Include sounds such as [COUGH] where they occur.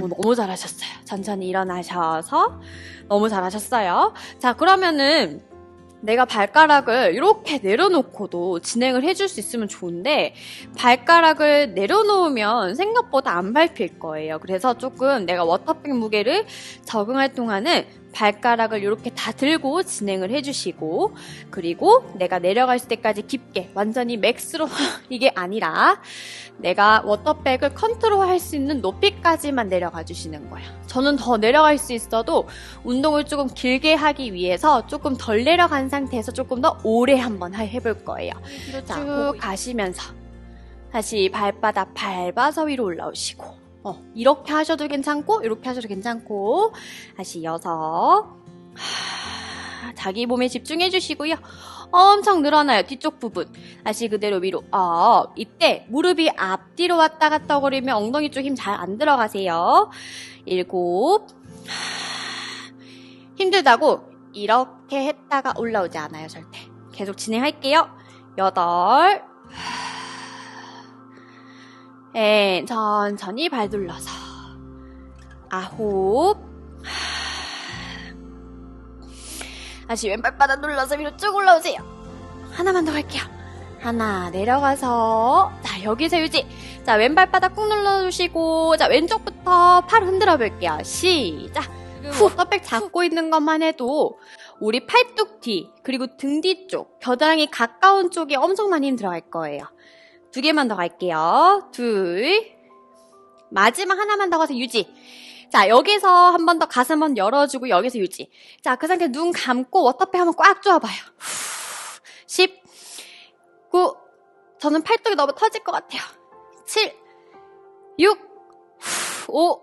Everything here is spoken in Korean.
오, 너무 잘하셨어요. 천천히 일어나셔서 너무 잘하셨어요. 자, 그러면은 내가 발가락을 이렇게 내려놓고도 진행을 해줄 수 있으면 좋은데 발가락을 내려놓으면 생각보다 안 밟힐 거예요. 그래서 조금 내가 워터백 무게를 적응할 동안은 발가락을 이렇게 다 들고 진행을 해주시고 그리고 내가 내려갈 때까지 깊게 완전히 맥스로 [LAUGHS] 이게 아니라 내가 워터백을 컨트롤할 수 있는 높이까지만 내려가 주시는 거야. 저는 더 내려갈 수 있어도 운동을 조금 길게 하기 위해서 조금 덜 내려간 상태에서 조금 더 오래 한번 해- 해볼 거예요. 자, 쭉 가시면서 다시 발바닥 밟아서 위로 올라오시고 어, 이렇게 하셔도 괜찮고 이렇게 하셔도 괜찮고 다시 이어서 하, 자기 몸에 집중해 주시고요. 엄청 늘어나요 뒤쪽 부분 다시 그대로 위로 어, 이때 무릎이 앞뒤로 왔다 갔다 거리면 엉덩이 쪽 힘 잘 안 들어가세요. 일곱 하, 힘들다고 이렇게 했다가 올라오지 않아요 절대 계속 진행할게요. 여덟 엔 천천히 발 둘러서. 아홉. 다시 왼발 바닥 눌러서 위로 쭉 올라오세요. 하나만 더 갈게요. 하나 내려가서. 자 여기서 유지. 자 왼발 바닥 꾹 눌러주시고 자 왼쪽부터 팔 흔들어 볼게요. 시작. 후. 워터백 잡고 있는 것만 해도 우리 팔뚝 뒤 그리고 등 뒤쪽 겨드랑이 가까운 쪽에 엄청난 힘 들어갈 거예요 두 개만 더 갈게요. 둘. 마지막 하나만 더 가서 유지. 자, 여기서 한 번 더 가슴 한번 열어주고 여기서 유지. 자, 그 상태 눈 감고 워터팩 한번 꽉 조아봐요. 10, 9, 저는 팔뚝이 너무 터질 것 같아요. 7, 6, 5,